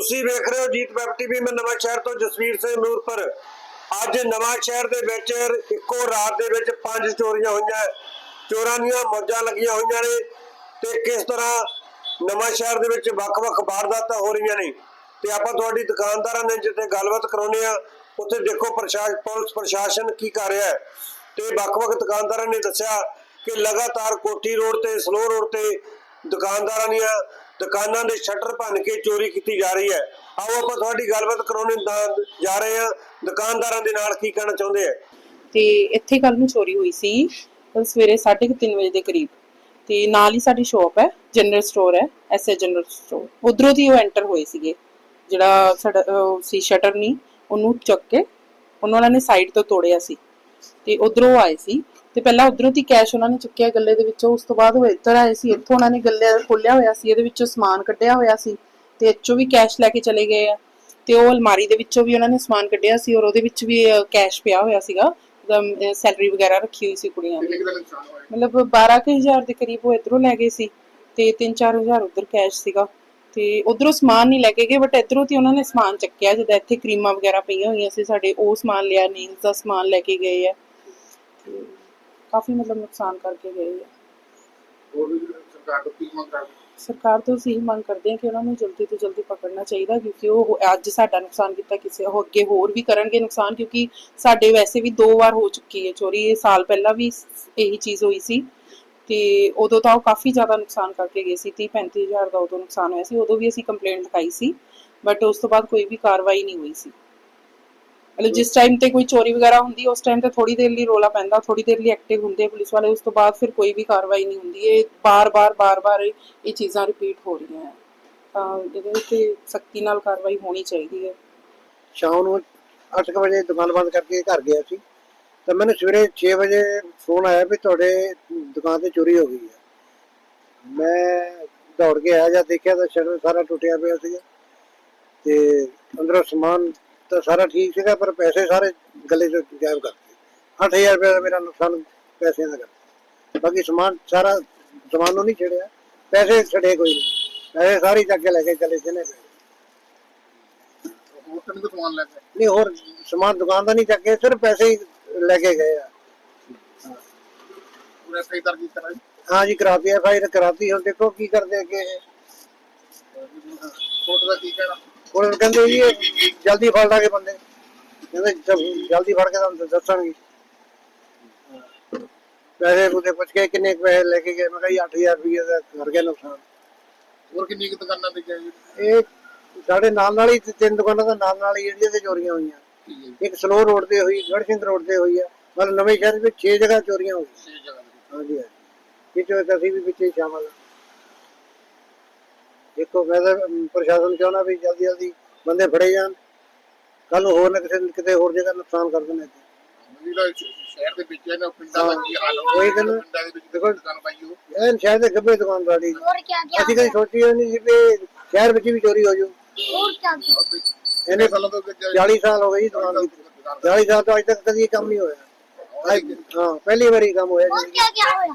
ਤੁਸੀਂ ਵੇਖ ਰਹੇ ਹੋ ਜੀਤ ਵੈਬ ਟੀਵੀ, ਮੈਂ ਨਵਾਂ ਸ਼ਹਿਰ ਤੋਂ ਜਸਵੀਰ ਸਿੰਘ ਨੂਰਪੁਰ। ਅੱਜ ਨਵਾਂ ਸ਼ਹਿਰ ਦੇ ਵਿੱਚ ਇੱਕੋ ਰਾਤ ਦੇ ਵਿੱਚ ਪੰਜ ਚੋਰੀਆਂ ਹੋਈਆਂ, ਚੋਰਾਂ ਦੀਆਂ ਮੌਜਾਂ ਲੱਗੀਆਂ ਹੋਈਆਂ ਨੇ ਤੇ ਕਿਸ ਤਰ੍ਹਾਂ ਨਵਾਂ ਸ਼ਹਿਰ ਦੇ ਵਿੱਚ ਵੱਖ-ਵੱਖ ਵਾਰਦਾਤਾਂ ਹੋ ਰਹੀਆਂ ਨੇ। ਤੇ ਆਪਾਂ ਤੁਹਾਡੀ ਦੁਕਾਨਦਾਰਾਂ ਨੇ ਜਿੱਥੇ ਗੱਲਬਾਤ ਕਰਾਉਨੇ ਆ ਉੱਥੇ ਦੇਖੋ ਪ੍ਰਸ਼ਾਸਨ ਪੁਲਿਸ ਪ੍ਰਸ਼ਾਸਨ ਕੀ ਕਰ ਰਿਹਾ ਹੈ। ਤੇ ਵੱਖ-ਵੱਖ ਦੁਕਾਨਦਾਰਾਂ ਨੇ ਦੱਸਿਆ ਕਿ ਲਗਾਤਾਰ ਕੋਠੀ ਰੋਡ ਤੇ, ਸਲੋ ਰੋਡ ਤੇ ਦੁਕਾਨਦਾਰਾਂ ਦੀਆਂ ਦੁਕਾਨਾਂ ਦੇ ਸ਼ਟਰ ਭੰਨ ਕੇ ਚੋਰੀ ਕੀਤੀ ਜਾ ਰਹੀ ਹੈ। ਆਓ ਆਪਾਂ ਤੁਹਾਡੀ ਗੱਲਬਾਤ ਕਰਾਉਣੇ ਜਾ ਰਹੇ ਹਾਂ। ਦੁਕਾਨਦਾਰਾਂ ਦੇ ਨਾਲ ਕੀ ਕਹਿਣਾ ਚਾਹੁੰਦੇ ਆ? ਤੇ ਇੱਥੇ ਕੱਲ ਨੂੰ ਚੋਰੀ ਹੋਈ ਸੀ। ਕੱਲ੍ਹ ਸਵੇਰੇ 3:30 ਵਜੇ ਦੇ ਕਰੀਬ। ਤੇ ਨਾਲ ਹੀ ਸਾਡੀ ਸ਼ਾਪ ਹੈ ਜਨਰਲ ਸਟੋਰ ਹੈ ਐਸਏ ਜਨਰਲ ਸਟੋਰ। ਉਧਰੋਂ ਦੀ ਉਹ ਐਂਟਰ ਹੋਏ ਸੀਗੇ। ਜਿਹੜਾ ਸਾਡਾ ਅਹ, ਸੀ ਸ਼ਟਰ ਨਹੀਂ ਉਹਨੂੰ ਚੱਕ ਕੇ ਉਹਨਾਂ ਨੇ ਸਾਈਡ ਤੋਂ ਤੋੜਿਆ ਸੀ। ਤੇ ਉਧਰੋਂ ਆਏ ਸੀ। ਤੇ ਪਹਿਲਾਂ ਉਧਰੋਂ ਦੀ ਕੈਸ਼ ਉਹਨਾਂ ਨੇ ਚੁੱਕਿਆ ਗੱਲੇ ਦੇ ਵਿੱਚੋਂ ਉਸ ਤੋਂ ਬਾਅਦ ਉਹ ਇੱਧਰ ਆਏ ਸੀ ਇੱਥੋਂ ਉਹਨਾਂ ਨੇ ਗੱਲੇ ਖੋਲਿਆ ਹੋਇਆ ਸੀ ਇਹਦੇ ਵਿੱਚੋਂ ਸਮਾਨ ਕੱਢਿਆ ਹੋਇਆ ਸੀ ਤੇ ਇੱਚੋਂ ਵੀ ਕੈਸ਼ ਲੈ ਕੇ ਚਲੇ ਗਏ ਆ। ਤੇ ਉਹ ਅਲਮਾਰੀ ਦੇ ਵਿੱਚੋਂ ਵੀ ਉਹਨਾਂ ਨੇ ਸਮਾਨ ਕੱਢਿਆ ਸੀ ਔਰ ਉਹਦੇ ਵਿੱਚ ਵੀ ਕੈਸ਼ ਪਿਆ ਹੋਇਆ ਸੀਗਾ। ਸੈਲਰੀ ਵਗੈਰਾ ਰੱਖੀ ਹੋਈ ਸੀ ਕੁੜੀਆਂ ਦੀ ਮਤਲਬ 12000 ਦੇ ਕਰੀਬ ਉਹ ਇਧਰੋਂ ਲੈ ਗਏ ਸੀ ਤੇ 3-4000 ਉਧਰ ਕੈਸ਼ ਸੀਗਾ। ਤੇ ਉਧਰੋਂ ਸਮਾਨ ਨਹੀਂ ਲੈ ਕੇ ਗਏ ਬਟ ਇਧਰੋਂ ਤੇ ਉਹਨਾਂ ਨੇ ਸਮਾਨ ਚੱਕਿਆ ਜਿਹਦਾ ਇੱਥੇ ਕਰੀਮਾਂ ਵਗੈਰਾ ਪਈਆਂ ਹੋਈਆਂ ਸੀ ਸਾਡੇ ਉਹ ਸਮਾਨ ਲਿਆ ਨੀਲਸ ਦਾ ਸਮਾਨ ਲੈ ਕੇ ਗਏ ਆ। ਕਾਫੀ ਮਤਲਬ ਨੁਕਸਾਨ ਕਰਕੇ ਗਏ ਆ। ਹੋਰ ਸਰਕਾਰ ਤੋਂ ਕੀ ਮੰਗ ਕਰਦੇ ਸਰਕਾਰ ਤੋਂ ਅਸੀਂ ਇਹੀ ਮੰਗ ਕਰਦੇ ਹਾਂ ਕਿ ਉਹਨਾਂ ਨੂੰ ਜਲਦੀ ਤੋਂ ਜਲਦੀ ਪਕੜਨਾ ਚਾਹੀਦਾ ਕਿਉਂਕਿ ਉਹ ਅੱਜ ਸਾਡਾ ਨੁਕਸਾਨ ਕੀਤਾ ਕਿਸੇ ਉਹ ਅੱਗੇ ਹੋਰ ਵੀ ਕਰਨਗੇ ਨੁਕਸਾਨ ਕਿਉਂਕਿ ਸਾਡੇ ਵੈਸੇ ਵੀ ਦੋ ਵਾਰ ਹੋ ਚੁੱਕੀ ਹੈ ਚੋਰੀ ਇਹ ਸਾਲ ਪਹਿਲਾਂ ਵੀ ਇਹੀ ਚੀਜ਼ ਹੋਈ ਸੀ। ਤੇ ਉਦੋਂ ਤਾਂ ਉਹ ਕਾਫੀ ਜ਼ਿਆਦਾ ਨੁਕਸਾਨ ਕਰਕੇ ਗਏ ਸੀ 30 35000 ਦਾ ਉਦੋਂ ਨੁਕਸਾਨ ਹੋਇਆ ਸੀ ਉਦੋਂ ਵੀ ਅਸੀਂ ਕੰਪਲੇਂਟ ਲਿਖਾਈ ਸੀ ਬਟ ਉਸ ਤੋਂ ਬਾਅਦ ਕੋਈ ਵੀ ਕਾਰਵਾਈ ਨਹੀਂ ਹੋਈ ਸੀ। ਮਤਲਬ ਜਿਸ ਟਾਈਮ ਤੇ ਕੋਈ ਚੋਰੀ ਵਗੈਰਾ ਹੁੰਦੀ, ਉਸ ਟਾਈਮ ਤੇ ਥੋੜੀ ਦੇਰ ਲਈ ਰੋਲਾ ਪੈਂਦਾ ਥੋੜੀ ਦੇਰ ਲਈ ਐਕਟਿਵ ਹੁੰਦੇ ਪੁਲਿਸ ਵਾਲੇ, ਉਸ ਤੋਂ ਬਾਅਦ ਫਿਰ ਕੋਈ ਵੀ ਕਾਰਵਾਈ ਨਹੀਂ ਹੁੰਦੀ। ਇਹ ਬਾਰ-ਬਾਰ ਬਾਰ-ਬਾਰ ਇਹ ਚੀਜ਼ਾਂ ਰਿਪੀਟ ਹੋ ਰਹੀਆਂ ਹੈ। ਤਾਂ ਇਹਦੇ ਉੱਤੇ ਸਖਤੀ ਨਾਲ ਕਾਰਵਾਈ ਹੋਣੀ ਚਾਹੀਦੀ ਹੈ। ਸ਼ਾਮ ਨੂੰ 8 ਵਜੇ ਦੁਕਾਨ ਬੰਦ ਕਰਕੇ ਘਰ ਗਿਆ ਸੀ। ਤਾਂ ਮੈਨੂੰ ਸਵੇਰੇ 6 ਵਜੇ ਫੋਨ ਆਇਆ ਵੀ ਤੁਹਾਡੇ ਦੁਕਾਨ ਤੇ ਚੋਰੀ ਹੋ ਗਈ ਹੈ। ਮੈਂ ਦੌੜ ਕੇ ਆਇਆ ਜਦ ਦੇਖਿਆ ਤਾਂ ਸ਼ਟਰ ਸਾਰਾ ਟੁੱਟਿਆ ਪਿਆ ਸੀਗਾ। ਤੇ ਅੰਦਰੋਂ ਸਮਾਨ ਤਾਂ ਸਾਰਾ ਠੀਕ ਸੀਗਾ ਪਰ ਪੈਸੇ ਸਾਰੇ ਗੱਲੇ ਚੋਂ ਗਾਇਬ ਕਰਤੇ 8000 ਰੁਪਏ ਦਾ ਮੇਰਾ ਨੁਕਸਾਨ ਪੈਸਿਆਂ ਦਾ ਕਰਤਾ ਬਾਕੀ ਸਮਾਨ ਸਾਰਾ ਸਮਾਨ ਨੂੰ ਨਹੀਂ ਛੇੜਿਆ ਪੈਸੇ ਛੜੇ ਕੋਈ ਨਹੀਂ ਪੈਸੇ ਸਾਰੇ ਚੱਕ ਕੇ ਲੈ ਕੇ ਚਲੇ ਜਿਹਨੇ ਪਏ ਹੋਰ ਕਿੰਨੇ ਤੋਂ ਸਮਾਨ ਲੈ ਕੇ ਨਹੀਂ ਹੋਰ ਸਮਾਨ ਦੁਕਾਨ ਦਾ ਨਹੀਂ ਚੱਕੇ ਸਿਰਫ ਪੈਸੇ ਹੀ ਲੈ ਕੇ ਗਏ ਆ ਪੂਰਾ ਸਹੀ ਦਰਜੀ ਕਰਾਈ ਹਾਂ ਜੀ ਕਰਾਤੀ ਐਫ ਆਈ ਕਰਾਤੀ ਹੁਣ ਦੇਖੋ ਕੀ ਕਰਦੇ ਅੱਗੇ ਇਹ। ਕੋਰਟ ਦਾ ਕੀ ਕਹਿਣਾ ਹੁਣ ਕਹਿੰਦੇ ਜੀ ਇਹ ਜਲਦੀ ਫੜ ਲਾਂਗੇ ਬੰਦੇ। ਕਹਿੰਦੇ ਜਲ- ਜਲਦੀ ਫੜ ਕੇ ਤੁਹਾਨੂੰ ਦੱਸਣਗੇ ਪੈਸੇ ਉਹਦੇ ਪੁੱਛ ਕੇ ਕਿੰਨੇ ਕੁ ਪੈਸੇ ਲੈ ਕੇ ਗਏ। ਮੈਂ ਕਿਹਾ ਜੀ 8000 ਰੁਪਏ ਦਾ ਕਰ ਗਿਆ ਨੁਕਸਾਨ। ਹੋਰ ਕਿੰਨੀ ਕੁ ਦੁਕਾਨਾਂ ਤੇ ਗਏ ਇਹ ਸਾਡੇ ਨਾਲ ਨਾਲ ਹੀ ਤੇ ਤਿੰਨ ਦੁਕਾਨਾਂ ਦਾ ਨਾਲ ਨਾਲ ਹੀ ਏਰੀਆ ਤੇ ਚੋਰੀਆਂ ਹੋਈਆਂ। ਠੀਕ ਹੈ ਜੀ। ਇੱਕ ਸਲੋ ਰੋਡ ਤੇ ਹੋਈ ਗੜ ਸਿੰਘ ਰੋਡ ਤੇ ਹੋਈ ਆ। ਮਤਲਬ ਨਵੇਂ ਸ਼ਹਿਰ ਵਿੱਚ 6 ਜਗ੍ਹਾ ਚੋਰੀਆਂ ਹੋਈਆਂ ਛੇ ਜਗ੍ਹਾ ਤੇ। ਹਾਂਜੀ ਹਾਂਜੀ। ਇਹ ਅਸੀਂ ਵੀ ਵਿੱਚ ਸ਼ਾਮਲ ਹਾਂ ਦੇਖੋ ਮੈਂ ਪ੍ਰਸ਼ਾਸਨ ਚਾਹਣਾ ਵੀ ਜਲਦੀ ਜਲਦੀ ਬੰਦੇ ਫੜੇ ਜਾਣ। ਕੱਲ ਹੋਰ ਨਾ ਕਿਸੇ ਕਿਤੇ ਹੋਰ ਜਗ੍ਹਾ ਨੁਕਸਾਨ ਕਰ ਦੇਣ ਇੱਥੇ। ਜਿਹੜਾ ਸ਼ਹਿਰ ਦੇ ਵਿੱਚ ਇਹਨਾਂ ਪਿੰਡਾਂ ਦਾ ਕੀ ਹਾਲ ਹੋਊਗਾ ਕੋਈ ਗੱਲ ਦੇਖੋ ਸ਼ਹਿਰ ਦੇ ਗੱਬੇ ਦੁਕਾਨ ਵਾਲੀ। ਅਸੀਂ ਕਦੇ ਸੋਚੀ ਨਹੀਂ ਸੀ ਵੀ ਸ਼ਹਿਰ ਵਿੱਚ ਵੀ ਚੋਰੀ ਹੋ ਜੂ ਇਹਨੇ ਸਾਲਾਂ ਤੋਂ 40 ਸਾਲ ਹੋ ਗਏ ਜੀ ਦੁਕਾਨ ਦੀ। 40 ਸਾਲ ਤੋਂ ਅਜੇ ਤੱਕ ਕਦੀ ਕੰਮ ਨਹੀਂ ਹੋਇਆ। ਹਾਂ ਪਹਿਲੀ ਵਾਰੀ ਕੰਮ ਹੋਇਆ ਜੀ। ਹੋਰ ਕੀ ਹੋਇਆ?